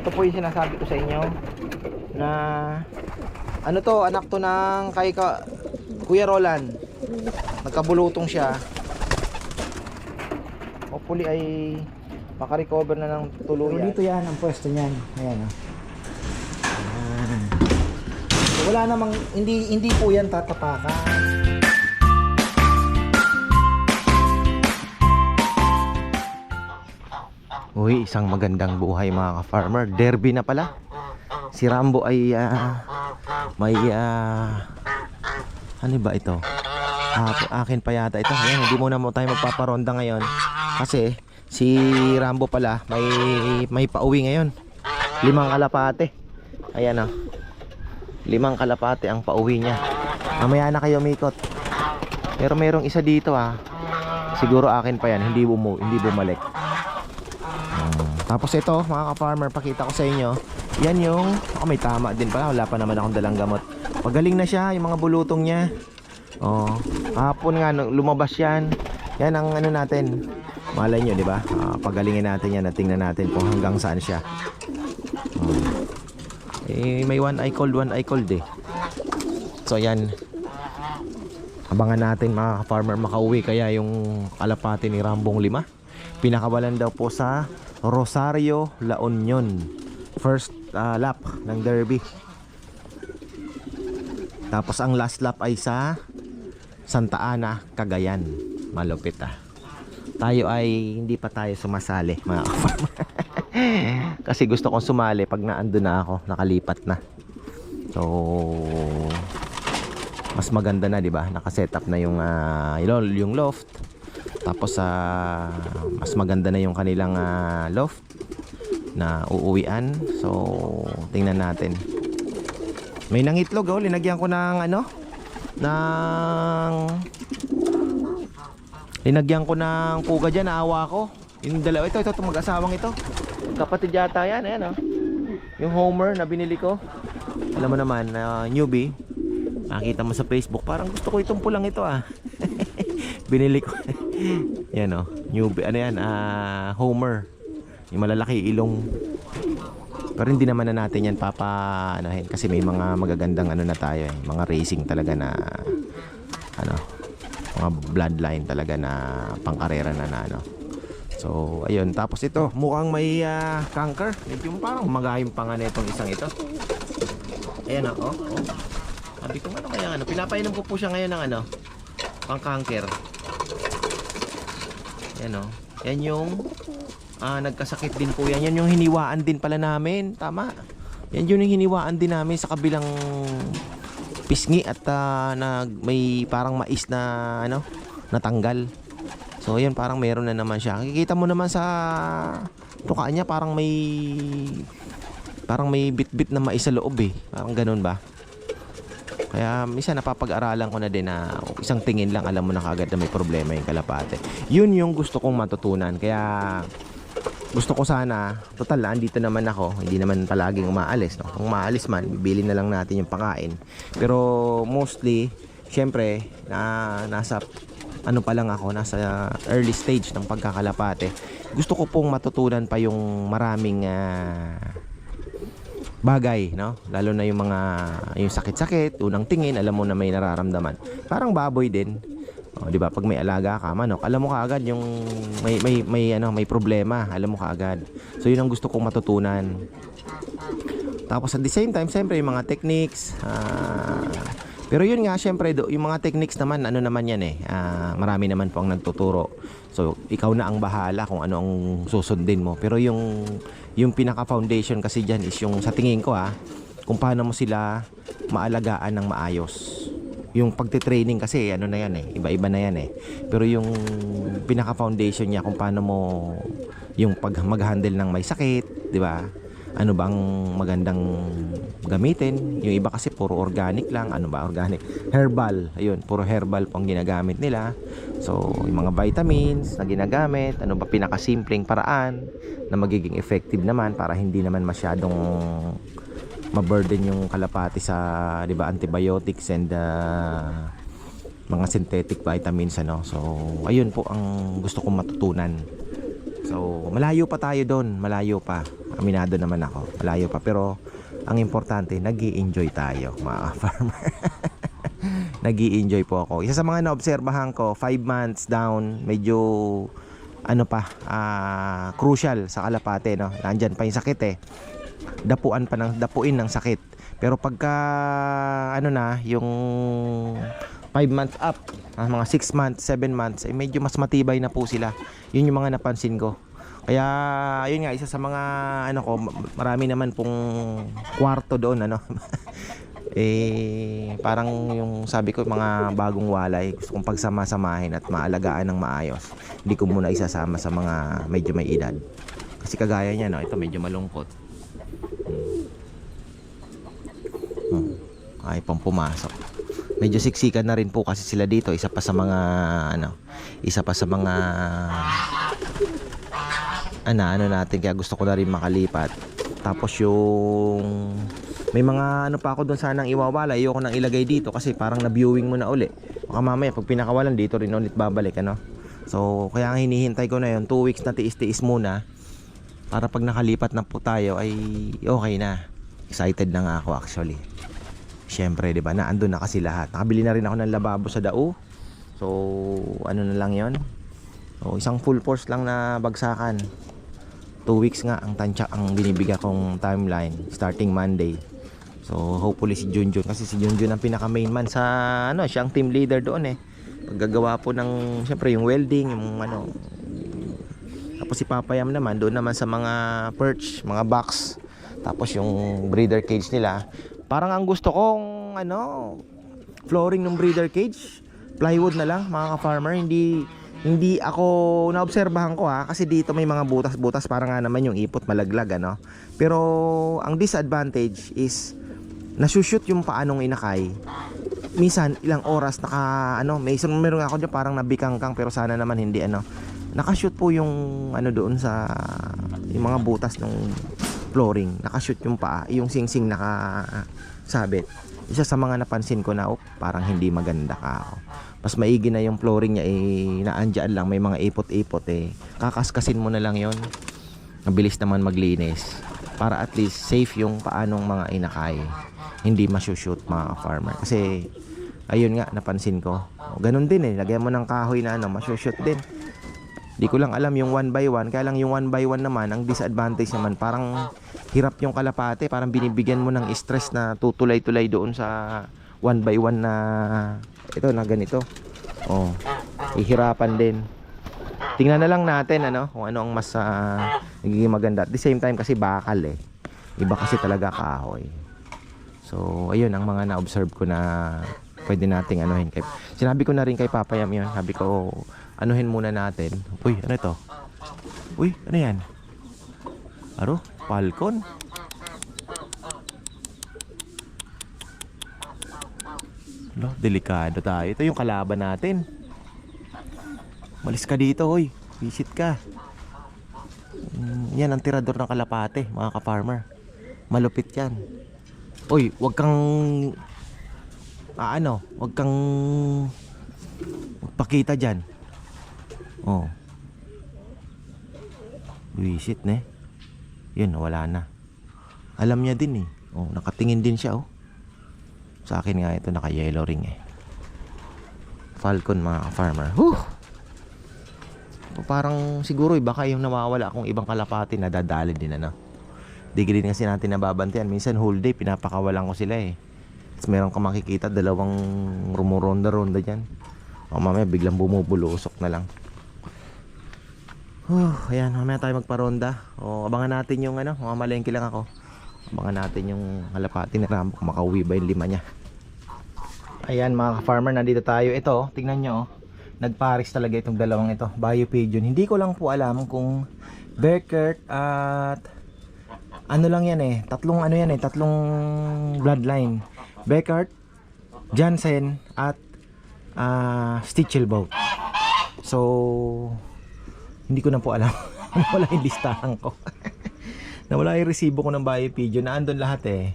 ito po yung sinasabi ko sa inyo na ano to, anak to ng kay ka, Kuya Roland. Nagkabulutong siya. Hopefully ay makarecover na ng tuluyan. dito yan ang pwesto niyan. Ayan oh. So, wala namang hindi hindi po yan tatapakan. Uy, isang magandang buhay mga ka-farmer. Derby na pala. Si Rambo ay ah, may ah, ano ba ito? Ah, akin pa yata ito. Ayan, hindi muna mo tayo magpaparonda ngayon. Kasi si Rambo pala may may pauwi ngayon. Limang kalapate. Ayan oh. Limang kalapate ang pauwi niya. Mamaya na kayo mikot. Pero merong isa dito ah. Siguro akin pa yan, hindi bumu hindi bumalik. Tapos ito, mga ka-farmer, pakita ko sa inyo. Yan yung, oh, may tama din pala. Wala pa naman akong dalang gamot. Pagaling na siya, yung mga bulutong niya. Oh, kahapon nga, lumabas yan. Yan ang ano natin. Malay nyo, di ba? Ah, pagalingin natin yan at tingnan natin kung hanggang saan siya. Oh. Eh, may one eye cold, one eye cold eh. So, yan. Abangan natin mga farmer makauwi kaya yung kalapati ni Rambong 5. Pinakawalan daw po sa Rosario La Union. First ah, lap ng derby. Tapos ang last lap ay sa Santa Ana, Cagayan. Malupit ah. Tayo ay hindi pa tayo sumasali mga. Kasi gusto kong sumali pag naando na ako, nakalipat na. So mas maganda na 'di ba? Naka-set up na yung yung- yung loft. Tapos sa mas maganda na yung kanilang ah, loft na uuwian. So tingnan natin. May nangitlog oh, linagyan ko ng ano? ng linagyan ko ng puga dyan, naawa ko. Yung dalawa, ito, ito, ito mag-asawang ito. Kapatid yata yan, ayan oh. Yung Homer na binili ko. Alam mo naman, ah, newbie. Makita mo sa Facebook, parang gusto ko itong pulang ito ah. Binili ko. Yan oh, newbie, ano yan, ah, Homer. Yung malalaki ilong. Pero hindi naman na natin yan papa anahin kasi may mga magagandang ano na tayo eh. Mga racing talaga na ano, mga bloodline talaga na pangkarera na na ano. So, ayun. Tapos ito, mukhang may ah, canker. Medyo parang magayong pa nga na itong isang ito. Ayan o, oh, oh. Sabi ko ano kaya ano, pinapainom ko po siya ngayon ng ano, pang cancer. Ayan o. Yan yung ah, nagkasakit din po yan. Yan yung hiniwaan din pala namin. Tama. Yan yun yung hiniwaan din namin sa kabilang pisngi at ah, nag may parang mais na ano natanggal. So ayun parang meron na naman siya. Kikita mo naman sa tuka niya parang may parang may bit-bit na mais sa loob eh. Parang ganun ba? Kaya minsan napapag-aralan ko na din na isang tingin lang alam mo na kagad na may problema yung kalapate. Yun yung gusto kong matutunan. Kaya gusto ko sana, total andito naman ako, hindi naman palaging umaalis. No? Kung umaalis man, bibili na lang natin yung pakain. Pero mostly, syempre, na, nasa ano pa lang ako, nasa early stage ng pagkakalapate. Gusto ko pong matutunan pa yung maraming ah, bagay, no? Lalo na yung mga yung sakit-sakit, unang tingin, alam mo na may nararamdaman. Parang baboy din. O, 'di ba? Pag may alaga ka, manok, alam mo kaagad yung may may may ano, may problema, alam mo kaagad. So 'yun ang gusto kong matutunan. Tapos at the same time, siyempre yung mga techniques, ah, pero yun nga, syempre, do, yung mga techniques naman, ano naman yan eh, ah, marami naman po ang nagtuturo. So, ikaw na ang bahala kung ano ang susundin mo. Pero yung, yung pinaka-foundation kasi dyan is yung, sa tingin ko ah, kung paano mo sila maalagaan ng maayos. Yung pagte-training kasi, ano na yan eh, iba-iba na yan eh. Pero yung pinaka-foundation niya kung paano mo yung pag mag-handle ng may sakit, di ba? Ano bang magandang gamitin? Yung iba kasi puro organic lang. Ano ba? Organic. Herbal. Ayun puro herbal pang ginagamit nila. So yung mga vitamins na ginagamit ano ba pinakasimpleng paraan na magiging effective naman para hindi naman masyadong maburden yung kalapati sa 'di ba antibiotics and uh, mga synthetic vitamins ano. So ayun po ang gusto kong matutunan so malayo pa tayo doon malayo pa Aminado naman ako. Malayo pa. Pero, ang importante, nag enjoy tayo, mga farmer. nag enjoy po ako. Isa sa mga naobserbahan ko, 5 months down, medyo ano pa, ah, crucial sa kalapate, no? Nandyan pa yung sakit eh. Dapuan pa ng, dapuin ng sakit. Pero pagka, ano na, yung 5 months up, ah, mga 6 months, 7 months, eh, medyo mas matibay na po sila. Yun yung mga napansin ko. Kaya, ayun nga, isa sa mga, ano ko, ma- marami naman pong kwarto doon, ano. eh, parang yung sabi ko, mga bagong walay, gusto kong pagsama-samahin at maalagaan ng maayos. Hindi ko muna isasama sa mga medyo may edad. Kasi kagaya niya, no, ito medyo malungkot. Hmm. Ay pang pumasok. Medyo siksikan na rin po kasi sila dito. Isa pa sa mga ano, isa pa sa mga ano, ano natin kaya gusto ko na rin makalipat. Tapos yung may mga ano pa ako doon sanang iwawala. Ayoko nang ilagay dito kasi parang na-viewing mo na uli. Baka mamaya pag pinakawalan dito rin ulit babalik ano. So kaya ang hinihintay ko na yon 2 weeks na tiis-tiis muna para pag nakalipat na po tayo ay okay na. Excited na nga ako actually. Siyempre, 'di ba? Naandun na kasi lahat. Nakabili na rin ako ng lababo sa Dao. So, ano na lang 'yon? So, isang full force lang na bagsakan. 2 weeks nga ang tansya ang binibigyan kong timeline starting Monday. So, hopefully si Junjun kasi si Junjun ang pinaka main man sa ano, siyang team leader doon eh. Paggagawa po ng syempre yung welding, yung ano, tapos si Papayam naman, doon naman sa mga perch, mga box. Tapos yung breeder cage nila. Parang ang gusto kong ano, flooring ng breeder cage, plywood na lang mga ka-farmer. Hindi hindi ako naobserbahan ko ha kasi dito may mga butas-butas para nga naman yung ipot malaglag ano. Pero ang disadvantage is nasushoot yung paanong inakay. Minsan ilang oras naka ano, may isang meron ako diyan parang nabikangkang pero sana naman hindi ano nakashoot po yung ano doon sa yung mga butas ng flooring nakashoot yung paa yung singsing naka sabit isa sa mga napansin ko na oh, parang hindi maganda ka ako mas maigi na yung flooring niya eh naandyan lang may mga ipot-ipot eh. Kakaskasin mo na lang yon mabilis naman maglinis para at least safe yung paanong mga inakay. Hindi masushoot mga farmer kasi ayun nga napansin ko. Ganun din eh. Lagyan mo ng kahoy na ano masushoot din Di ko lang alam yung one by one. Kaya lang yung one by one naman, ang disadvantage naman, parang hirap yung kalapate. Parang binibigyan mo ng stress na tutulay-tulay doon sa one by one na ito na ganito. Oh, ihirapan din. Tingnan na lang natin ano kung ano ang mas ah, nagiging maganda. At the same time kasi bakal eh. Iba kasi talaga kahoy. So, ayun ang mga na-observe ko na pwede nating anuhin kay Sinabi ko na rin kay Papayam yun. Sabi ko, anuhin muna natin. Uy, ano ito? Uy, ano yan? Aro? Falcon? Lo, delikado tayo. Ito yung kalaban natin. Malis ka dito, hoy. Visit ka. Mm, yan ang tirador ng kalapate, mga ka-farmer. Malupit yan. Uy, wag kang ah, ano, wag kang magpakita diyan. Oh. Visit na eh. Yun, wala na. Alam niya din eh. Oh, nakatingin din siya oh. Sa akin nga ito naka-yellow ring eh. Falcon mga farmer. Whew! Parang siguro eh, baka yung nawawala akong ibang kalapati na dadali din ano. Di din kasi natin nababantayan. Minsan whole day pinapakawalan ko sila eh. Tapos meron ka makikita dalawang rumuronda-ronda dyan. O mamaya biglang bumubulusok na lang. Huh, ayan, mamaya tayo magparonda. O abangan natin yung ano, mamalengke lang ako. Abangan natin yung halapati ni Rambo kung makauwi ba yung lima niya. Ayan mga farmer nandito tayo. Ito, tingnan nyo. oh. Nagparis talaga itong dalawang ito. Bio Pigeon. Hindi ko lang po alam kung Bearcat at ano lang yan eh. Tatlong ano yan eh. Tatlong bloodline. Beckert, Jansen at uh, Stichelboat. So, hindi ko na po alam. Wala yung listahan ko. Nawala yung resibo ko ng Bio Pigeon. Naandun lahat eh.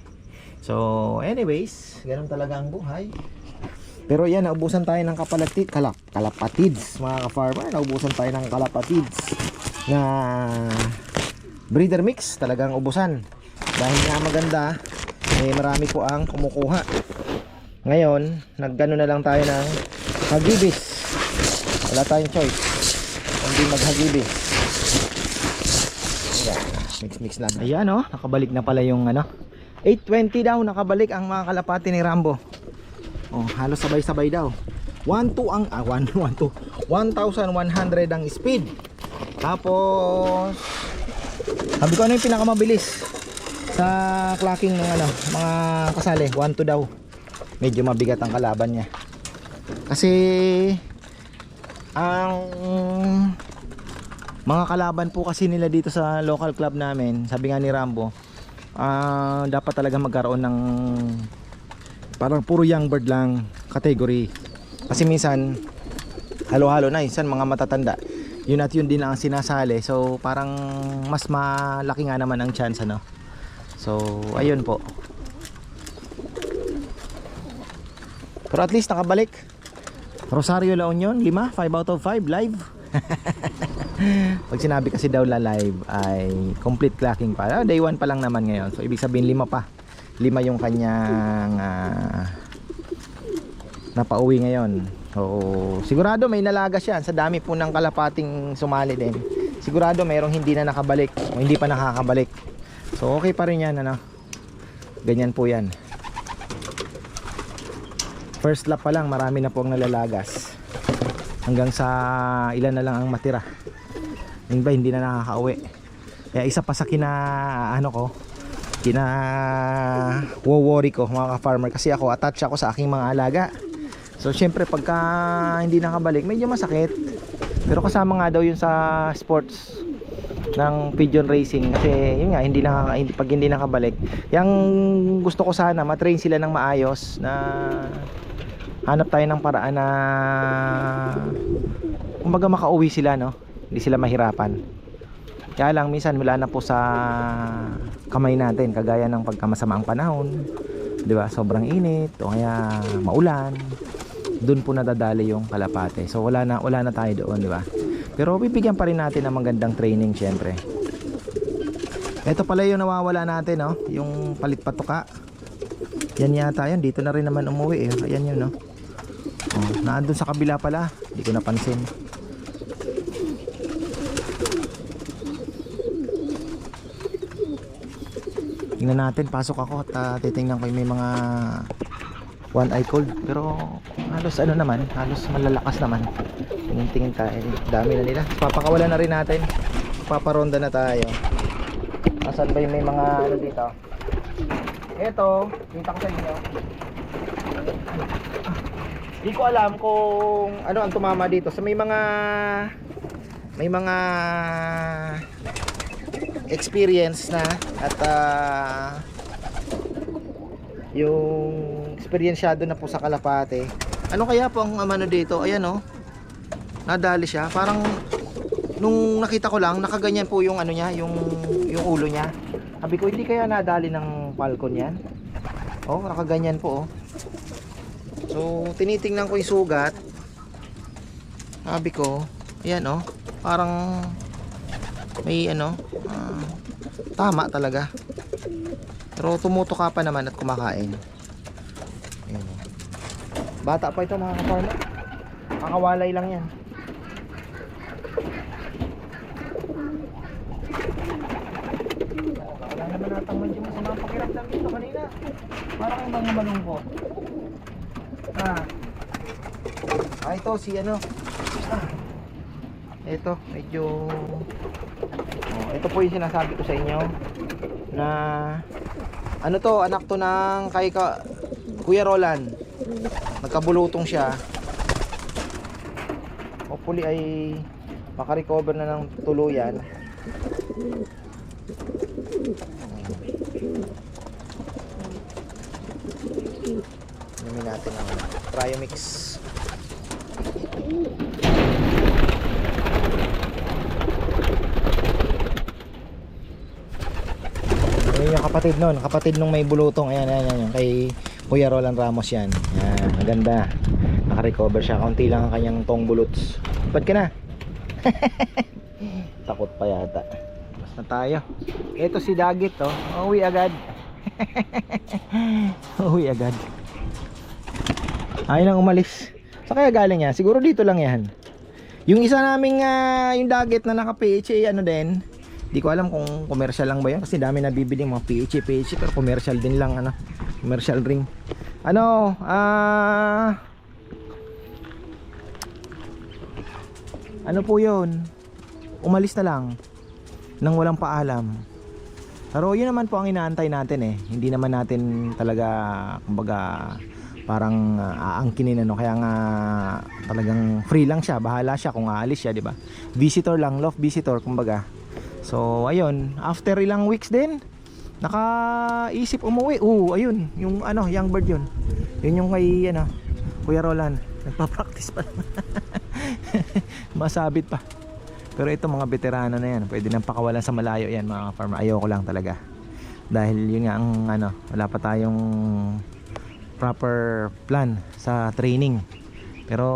So, anyways, ganun talaga ang buhay. Pero yan, naubusan tayo ng kapalati, kalap, kalapatids, mga ka-farmer. Naubusan tayo ng kalapatids na breeder mix talagang ubusan dahil nga maganda eh marami po ang kumukuha ngayon naggano na lang tayo ng hagibis wala tayong choice kundi maghagibis Ayan, mix mix lang. Ayan oh. Nakabalik na pala yung ano 820 daw nakabalik ang mga kalapati ni Rambo. Oh halos sabay sabay daw. 1 2 ang ah 1 1 2 1100 ang speed. Tapos sabi ko ano yung pinakamabilis sa clocking ng ano, mga kasali, 1 to daw. Medyo mabigat ang kalaban niya. Kasi ang mga kalaban po kasi nila dito sa local club namin, sabi nga ni Rambo, ah dapat talaga magkaroon ng parang puro young bird lang category. Kasi minsan halo-halo na, minsan mga matatanda yun at yun din ang sinasali. So parang mas malaki nga naman ang chance ano? So ayun po. Pero at least nakabalik Rosario La Union 5 5 out of 5 live pag sinabi kasi daw la live ay complete clocking pa ah, day 1 pa lang naman ngayon so ibig sabihin 5 pa 5 yung kanyang ah, napauwi ngayon Oo, sigurado may nalagas yan sa dami po ng kalapating sumali din. Sigurado mayroong hindi na nakabalik o hindi pa nakakabalik. So okay pa rin yan ano. Ganyan po yan. First lap pa lang marami na po ang nalalagas. Hanggang sa ilan na lang ang matira. Yung ba hindi na nakakauwi. Kaya isa pa sa kina ano ko kina worry ko mga ka-farmer kasi ako attach ako sa aking mga alaga. So syempre pagka hindi nakabalik medyo masakit. Pero kasama nga daw yun sa sports ng pigeon racing kasi yun nga hindi nakaka hindi, pag hindi nakabalik. Yang gusto ko sana matrain sila ng maayos na hanap tayo ng paraan na kumbaga makauwi sila no. Hindi sila mahirapan. Kaya lang minsan wala na po sa kamay natin kagaya ng pagkamasama ang panahon. 'Di ba? Sobrang init o kaya maulan doon po nadadali yung kalapate. So wala na wala na tayo doon, di ba? Pero bibigyan pa rin natin ng magandang training syempre. Ito pala yung nawawala natin, no? Yung palit patuka. Yan yata yun. Dito na rin naman umuwi, eh. Ayan yun, no? Oh, naandun sa kabila pala. Hindi ko napansin. Tingnan natin. Pasok ako at ah, titingnan ko yung may mga one eye cold. Pero halos ano naman halos malalakas naman. Tingin tingin tayo. Dami na nila. Papakawalan na rin natin. Paparonda na tayo. Asan ba yung may mga ano dito? Eto kita ko sa inyo di ko alam kung ano ang tumama dito sa may mga may mga experience na at ah, yung eksperyensyado na po sa Kalapate. Ano kaya po ang amano dito? Ayan oh. Nadali siya. Parang nung nakita ko lang, nakaganyan po yung ano niya, yung yung ulo niya. Sabi ko, hindi kaya nadali ng falcon yan? Oh, nakaganyan po oh. So, tinitingnan ko yung sugat. Sabi ko, ayan oh. Parang may ano, ah, tama talaga. Pero tumutuka pa naman at kumakain. Ayan. o. Bata pa ito mga kaparma. Kakawalay lang yan. Wala naman natang medyo masama pakiramdam dito kanina. Parang ang mga malungkot. Ah. Ah, ito si ano. Ah. Ito, medyo Oh, ito po yung sinasabi ko sa inyo na ano to, anak to ng kay ka, Kuya Roland. Nagkabulutong siya. Hopefully ay makarecover na ng tuluyan. Inumin natin ang Triomix. Ayun yung kapatid nun, kapatid nung may bulutong. Ayan, ayan, ayan, kay Kuya Roland Ramos yan. Yan, maganda. Naka-recover siya. Kaunti lang ang kanyang tong buluts. Ba't ka na? Takot pa yata. na tayo. Ito si Dagit oh. Uwi agad. Uwi agad. Ayaw nang umalis. Sa kaya galing yan? Siguro dito lang yan. Yung isa naming ah, yung Dagit na naka PHA ano din. Di ko alam kung commercial lang ba yun kasi dami nabibili mga PHA PHA pero commercial din lang ano. Commercial ring. Ano, ah Ano po 'yun? Umalis na lang nang walang paalam. Pero yun naman po ang inaantay natin eh. Hindi naman natin talaga kumbaga parang uh, aangkinin ano kaya nga talagang free lang siya bahala siya kung aalis siya di ba visitor lang love visitor kumbaga so ayun. After ilang weeks din nakaisip umuwi. Oo ayun. Yung ano young bird yun. Yun yung kay ano Kuya Roland. Nagpa-practice pa. Masabit pa. Pero ito mga veterano na yan. Pwede nang pakawalan sa malayo yan mga farmer ayoko lang talaga. Dahil yun nga ang ano wala pa tayong proper plan sa training. Pero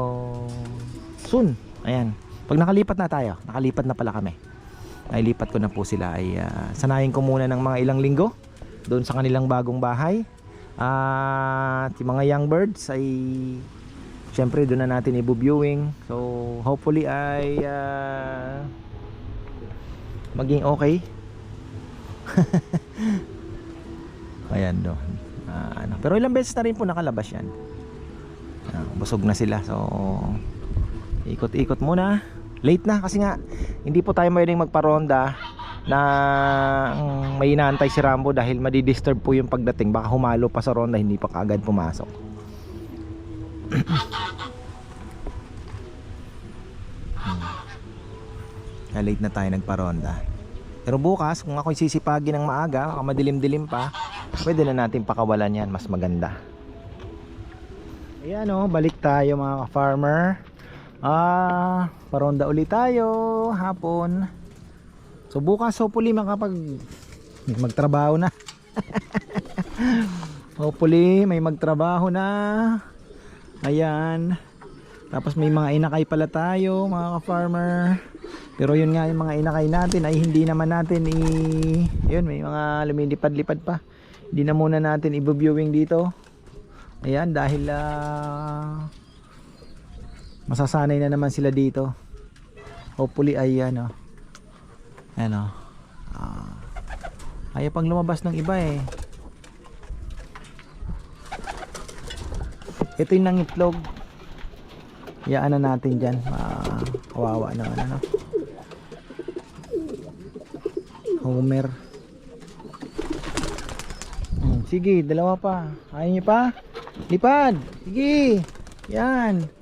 soon. Ayan. Pag nakalipat na tayo nakalipat na pala kami nailipat ko na po sila ay ah, sanayin ko muna ng mga ilang linggo doon sa kanilang bagong bahay at yung mga young birds ay syempre doon na natin i-viewing so hopefully ay ah, maging okay ayan doon Ah, ano. Pero ilang beses na rin po nakalabas yan. Ah, busog na sila. So, ikot-ikot muna. Late na kasi nga, hindi po tayo pwedeng magparonda na mm, may inaantay si Rambo dahil madidisturb po yung pagdating. Baka humalo pa sa ronda, hindi pa kaagad pumasok. hmm. Kaya late na tayo nagparonda. Pero bukas, kung ako'y sisipagin ng maaga, baka madilim-dilim pa, pwede na natin pakawalan yan, mas maganda. Ayan o, balik tayo mga farmer Ah, paronda ulit tayo hapon. So bukas hopefully makapag magtrabaho na. hopefully may magtrabaho na. Ayan. Tapos may mga inakay pala tayo mga farmer pero yun nga yung mga inakay natin ay hindi naman natin i yun may mga lumilipad-lipad pa hindi na muna natin i-viewing dito ayan dahil ah, masasanay na naman sila dito hopefully ay ano ano ah, ayaw pang lumabas ng iba eh ito yung nangitlog Iyaan na natin dyan ah, kawawa naman ano Homer. Hmm, sige, dalawa pa. Ayaw niyo pa? Lipad. Sige. Yan.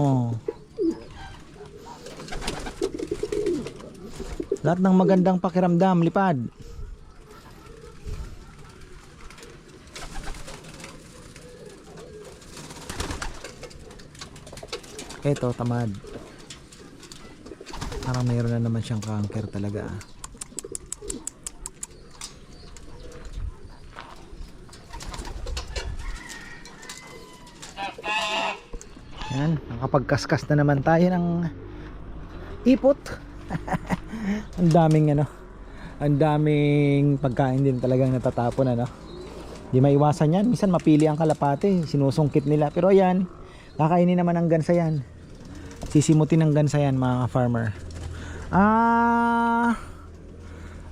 Oh. Lahat ng magandang pakiramdam, lipad. Eto, tamad. Parang mayroon na naman siyang cancer talaga. ah. Yan, nakapagkaskas na naman tayo ng ipot. ang daming ano, ang daming pagkain din talagang natatapon ano. Di maiwasan yan, minsan mapili ang kalapate, sinusungkit nila. Pero ayan, kakainin naman ang gansa yan. Sisimutin ng gansa yan mga farmer. Ah,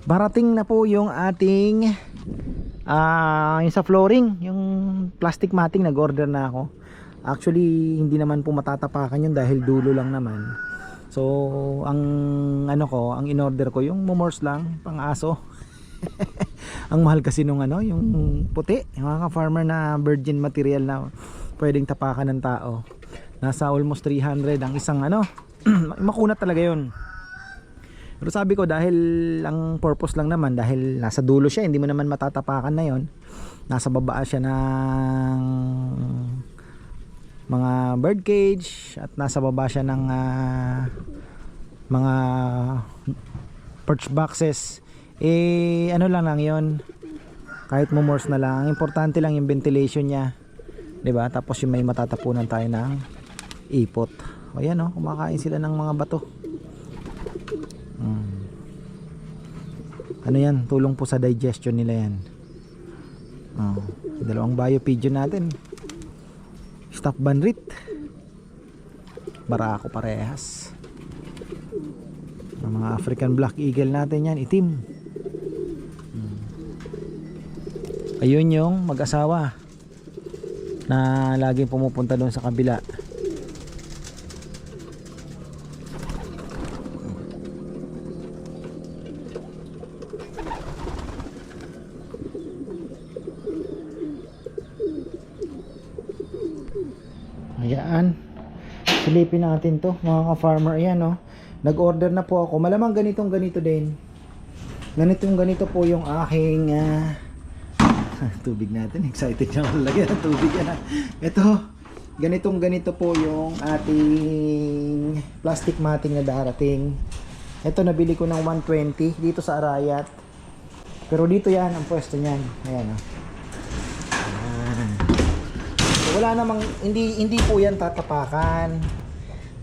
barating na po yung ating ah, yung sa flooring, yung plastic matting nag-order na ako. Actually, hindi naman po matatapakan yun dahil dulo lang naman. So, ang ano ko, ang in-order ko yung mumors lang, pang aso. ang mahal kasi nung ano, yung puti, yung mga farmer na virgin material na pwedeng tapakan ng tao. Nasa almost 300 ang isang ano, makunat talaga yun. Pero sabi ko dahil ang purpose lang naman dahil nasa dulo siya, hindi mo naman matatapakan na 'yon. Nasa baba siya ng mga bird cage at nasa baba siya ng uh, mga perch boxes. Eh ano lang lang yon kahit mumors na lang. Importante lang yung ventilation niya. 'di ba? Tapos yung may matatapunan tayo ng ipot. O yan oh. Kumakain sila ng mga bato. Hmm. Ano yan? Tulong po sa digestion nila yan. Oh, dalawang bio pigeon natin. Stop banrit. Barako parehas. Ang mga African Black Eagle natin yan, itim. Hmm. Ayun yung mag-asawa na laging pumupunta doon sa kabila. Ayan. Silipin natin to mga ka-farmer. Ayan oh. Nag-order na po ako. Malamang ganitong ganito din. Ganitong ganito po yung aking ah, tubig natin. Excited siya ako lagyan ng tubig yan. ah. Ito. Ganitong ganito po yung ating plastic matting na darating. Ito nabili ko ng 120 dito sa Arayat. Pero dito yan ang pwesto niyan. Ayan oh. So, wala namang hindi hindi po yan tatapakan.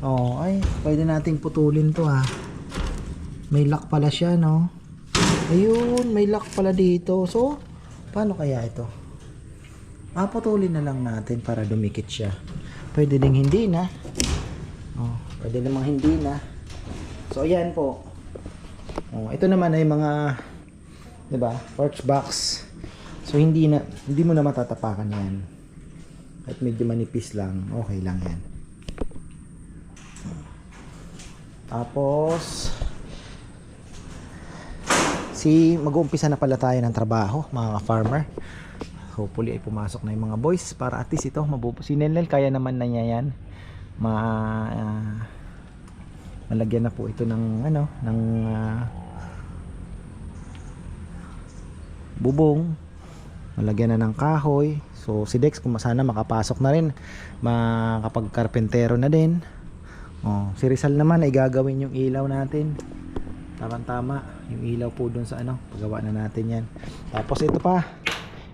Oh, ay, pwede nating putulin 'to ha. May lock pala siya, no? Ayun, may lock pala dito. So, paano kaya ito? Ah, putulin na lang natin para dumikit siya. Pwede ding hindi na. Oh, pwede namang hindi na. So, ayan po. Oh, ito naman ay mga 'di ba? Porch box. So hindi na hindi mo na matatapakan 'yan. At medyo manipis lang, okay lang 'yan. Tapos si mag-uumpisa na pala tayo ng trabaho, mga farmer. Hopefully ay pumasok na yung mga boys para at least ito mabupo si Nenel kaya naman na niya yan. Ma ah, malagyan na po ito ng ano, ng ah, bubong malagyan na ng kahoy so si Dex kung sana makapasok na rin makapag karpentero na din oh, si Rizal naman ay gagawin yung ilaw natin. Tamang tama yung ilaw po dun sa ano paggawa na natin yan. Tapos ito pa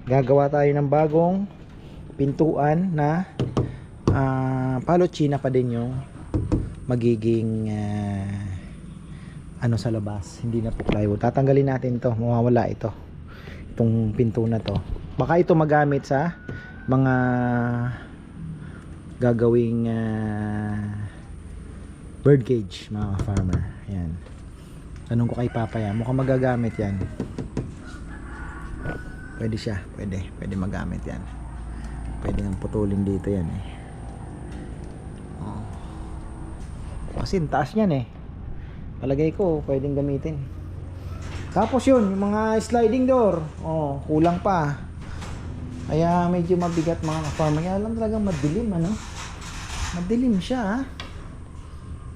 gagawa tayo ng bagong pintuan na uh, palochina pa din yung magiging ah, ano sa labas. Hindi na po plywood. Tatanggalin natin to mawawala ito. Itong pinto na to. Baka ito magamit sa mga gagawing ah, bird cage mga farmer yan tanong ko kay Papa yan mukhang magagamit yan pwede siya pwede pwede magamit yan pwede nang putulin dito yan eh oh. kasi taas niyan eh palagay ko pwedeng gamitin tapos yun, yung mga sliding door. Oh, kulang pa. Kaya medyo mabigat mga ka-farmer. Kaya lang talagang madilim, ano? Madilim siya, ha?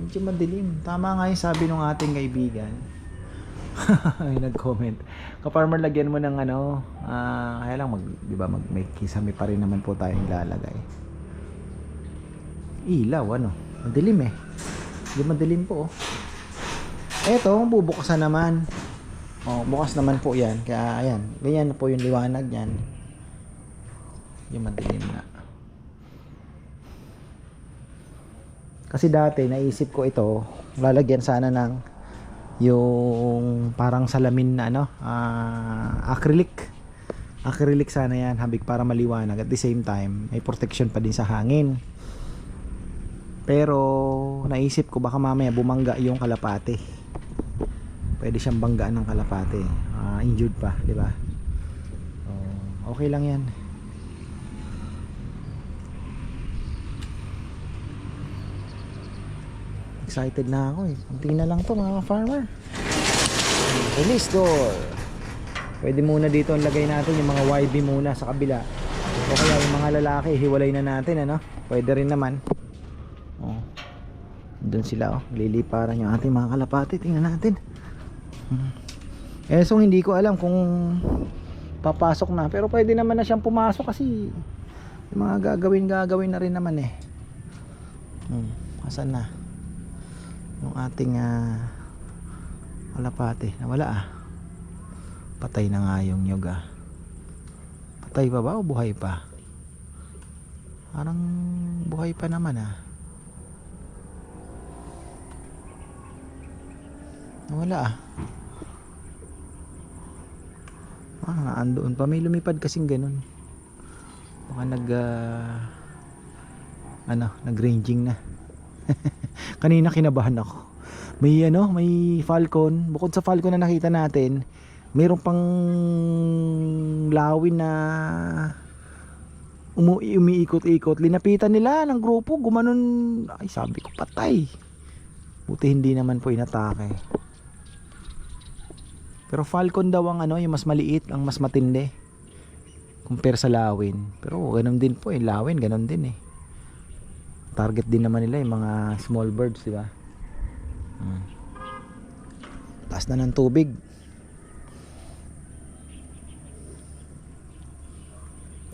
Medyo madilim. Tama nga yung sabi ng ating kaibigan. Ay, nag-comment. Ka-farmer, lagyan mo ng ano, ah, kaya lang, mag, di ba, mag, may kisame pa rin naman po tayong ilalagay. Ilaw, ano? Madilim eh. Hindi madilim po, oh. Eto, bubukasan naman. Oh, bukas naman po 'yan. Kaya ayan, ganyan po yung liwanag niyan. Yung madilim na. Kasi dati naisip ko ito, lalagyan sana ng yung parang salamin na ano, ah, acrylic. Acrylic sana 'yan, habig para maliwanag. At the same time may protection pa din sa hangin. Pero naisip ko baka mamaya bumangga yung kalapate. Pwede siyang banggaan ng kalapate. Ah, injured pa di ba? Oh, okay lang yan excited na ako eh. Kunti na lang to mga farmer release door. Pwede muna dito ang lagay natin yung mga YB muna sa kabila. O kaya yung mga lalaki hiwalay na natin ano? Pwede rin naman. Oh. doon sila oh. Liliparan yung ating mga kalapate tingnan natin. Eh so hindi ko alam kung papasok na. Pero pwede naman na siyang pumasok kasi yung mga gagawin gagawin na rin naman eh. Hmm, asan na? Yung ating uh, kalapate nawala ah. Patay na nga yung yoga. Patay pa ba o buhay pa? Parang buhay pa naman ah. Nawala ah. Ah, andoon pa. May lumipad kasing ganun. Baka nag... ah, ano, nag-ranging na. Kanina kinabahan ako. May ano, may falcon. Bukod sa falcon na nakita natin, mayroon pang lawin na umu umiikot-ikot. Linapitan nila ng grupo. Gumanon. Ay, sabi ko, patay. Buti hindi naman po inatake. Pero falcon daw ang ano, yung mas maliit, ang mas matindi. Compare sa lawin. Pero ganun din po, yung lawin, ganun din eh. Target din naman nila yung mga small birds, di ba? Hmm. Taas na ng tubig.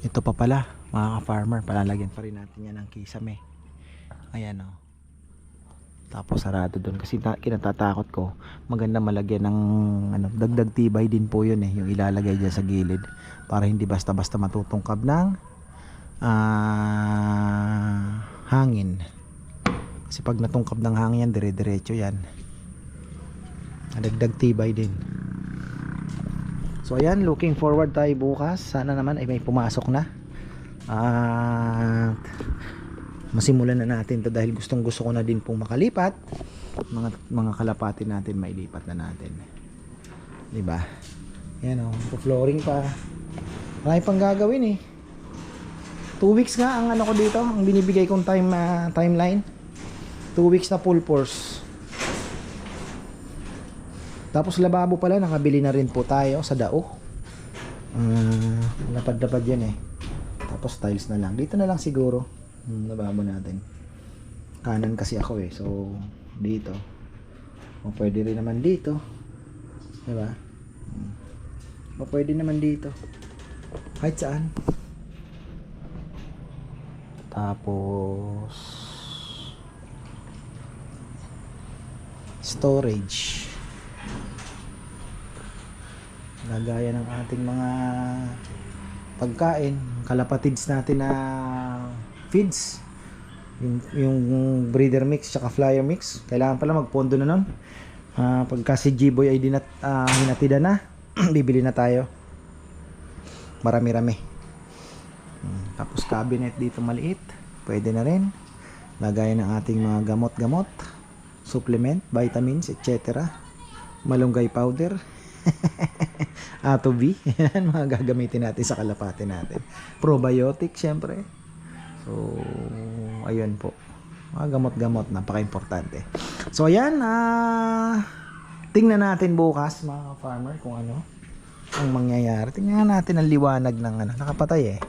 Ito pa pala, mga ka-farmer, palalagyan pa rin natin yan ng kisame. Ayan o. Tapos sarado doon kasi ta- kinatatakot ko. Maganda malagyan ng ano, dagdag tibay din po yun eh, yung ilalagay dyan sa gilid para hindi basta-basta matutungkab ng ah, hangin. Kasi pag natungkab ng hangin yan, dire-diretso yan. Dagdag tibay din. So ayan, looking forward tayo bukas. Sana naman ay may pumasok na. At masimulan na natin to dahil gustong gusto ko na din pong makalipat. Mga mga kalapati natin mailipat na natin. 'Di ba? Yan oh, flooring pa. Marami pang gagawin eh. Two weeks nga ang ano ko dito, ang binibigay kong time ah, timeline. Two weeks na full force. Tapos lababo pala, nakabili na rin po tayo sa Dao. Ah, lapad-lapad yan eh. Tapos tiles na lang. Dito na lang siguro. Hmm, lababo natin. Kanan kasi ako eh. So, dito. O pwede rin naman dito. Diba? Hmm. O pwede naman dito. Kahit saan. Tapos storage. Lagaya ng ating mga pagkain kalapatids natin na feeds. Yung, yung breeder mix tsaka flyer mix. Kailangan pala magpondo na nun. Ah, pagka si G-Boy ay dinat, ah, hinatida na bibili na tayo. Marami-rami tapos cabinet dito maliit. Pwede na rin. Lagay ng ating mga gamot-gamot supplement, vitamins, etc malunggay powder. Ato B yan mga gagamitin natin sa kalapate natin. Probiotic syempre. So ayun po. Mga gamot-gamot napaka-importante. So ayan ah tingnan natin bukas mga farmer kung ano ang mangyayari. Tingnan natin ang liwanag ng ano. Nakapatay eh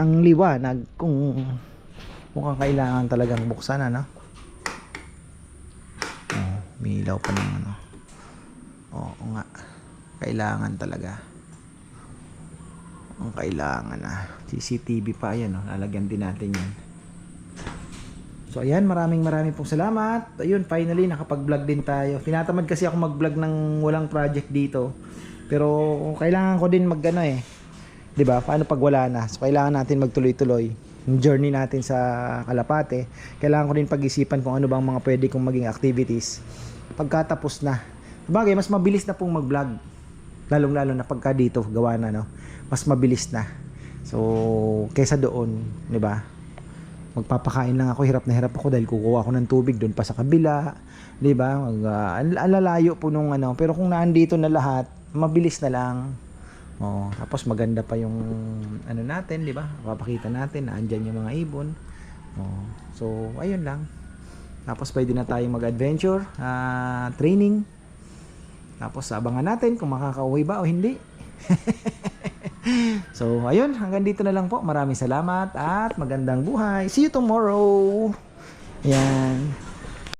ang liwanag kung mukhang kailangan talagang buksan ano? Oh, may ilaw pa ng ano. Oo nga kailangan talaga. Ang kailangan na CCTV pa yan oh. lalagyan din natin yan. So ayan maraming maraming pong salamat. Ayun finally nakapag vlog din tayo. Tinatamad kasi ako mag vlog ng walang project dito. Pero kailangan ko din mag ano eh 'di ba? Paano pag wala na? So kailangan natin magtuloy-tuloy yung journey natin sa Kalapate. Kailangan ko din pag-isipan kung ano bang mga pwede kong maging activities pagkatapos na. Bagay, mas mabilis na pong mag-vlog. Lalong-lalo na pagka dito gawa na no. Mas mabilis na. So kaysa doon, 'di ba? Magpapakain lang ako, hirap na hirap ako dahil kukuha ako ng tubig doon pa sa kabila, 'di ba? Mag uh, alalayo po nung ano, pero kung naandito na lahat, mabilis na lang. Oh, tapos maganda pa yung ano natin, 'di ba? Papakita natin na andyan yung mga ibon. Oh, so ayun lang. Tapos pwede na tayong mag-adventure, ah, training. Tapos abangan natin kung makakauwi ba o hindi. so, ayun, hanggang dito na lang po. Maraming salamat at magandang buhay. See you tomorrow. Yan.